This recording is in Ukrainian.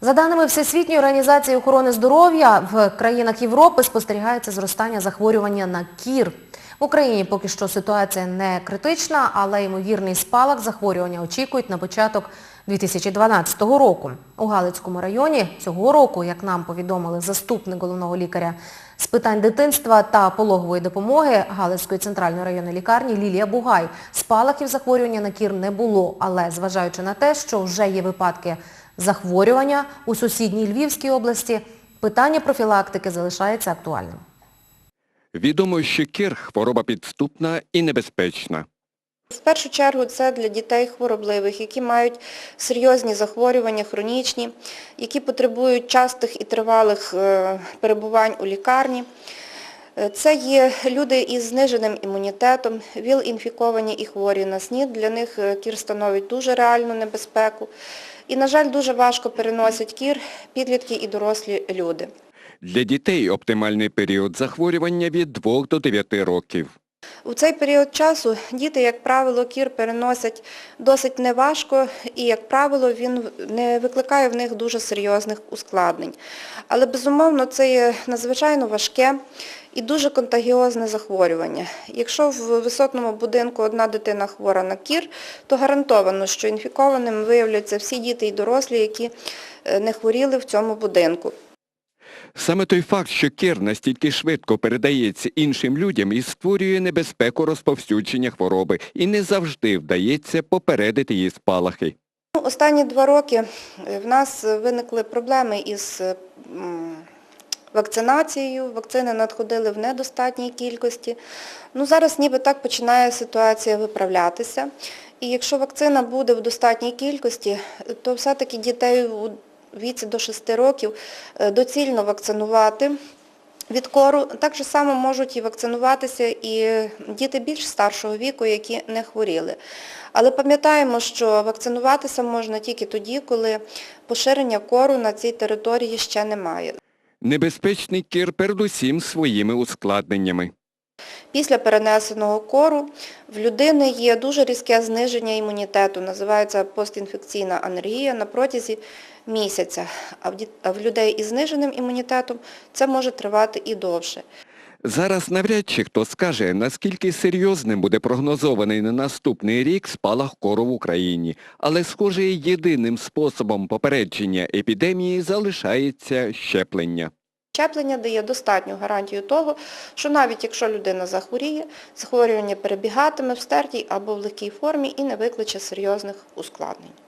За даними Всесвітньої організації охорони здоров'я, в країнах Європи спостерігається зростання захворювання на кір. В Україні поки що ситуація не критична, але ймовірний спалах захворювання очікують на початок 2012 року. У Галицькому районі цього року, як нам повідомили заступник головного лікаря з питань дитинства та пологової допомоги Галицької центральної районної лікарні Лілія Бугай, спалахів захворювання на кір не було, але зважаючи на те, що вже є випадки захворювання у сусідній Львівській області, питання профілактики залишається актуальним. Відомо, що кір – хвороба підступна і небезпечна. В першу чергу це для дітей хворобливих, які мають серйозні захворювання, хронічні, які потребують частих і тривалих е, перебувань у лікарні. Е, Це є люди із зниженим імунітетом, ВІЛ-інфіковані і хворі на СНІД. Для них е, кір становить дуже реальну небезпеку. І, на жаль, дуже важко переносять кір підлітки і дорослі люди. Для дітей оптимальний період захворювання від 2 до 9 років. У цей період часу діти, як правило, кір переносять досить неважко і, як правило, він не викликає в них дуже серйозних ускладнень. Але, безумовно, це є надзвичайно важке і дуже контагіозне захворювання. Якщо в висотному будинку одна дитина хвора на кір, то гарантовано, що інфікованими виявляться всі діти і дорослі, які е, не хворіли в цьому будинку. Саме той факт, що кір настільки швидко передається іншим людям і створює небезпеку розповсюдження хвороби, і не завжди вдається попередити її спалахи. Ну, Останні два роки е, в нас виникли проблеми із е, вакцинацією. Вакцини надходили в недостатній кількості. Ну, зараз ніби так починає ситуація виправлятися. І якщо вакцина буде в достатній кількості, то все-таки дітей віці до 6 років е, доцільно вакцинувати. Від кору так само можуть і вакцинуватися і діти більш старшого віку, які не хворіли. Але пам'ятаємо, що вакцинуватися можна тільки тоді, коли поширення кору на цій території ще немає. Небезпечний кір передусім своїми ускладненнями. Після перенесеного кору в людини є дуже різке зниження імунітету, називається постінфекційна алергія на протязі місяця. А в людей із зниженим імунітетом це може тривати і довше. Зараз навряд чи хто скаже, наскільки серйозним буде прогнозований на наступний рік спалах кору в Україні. Але, схоже, єдиним способом попередження епідемії залишається щеплення. Щеплення дає достатню гарантію того, що навіть якщо людина захворіє, захворювання перебігатиме в стертій або в легкій формі і не викличе серйозних ускладнень.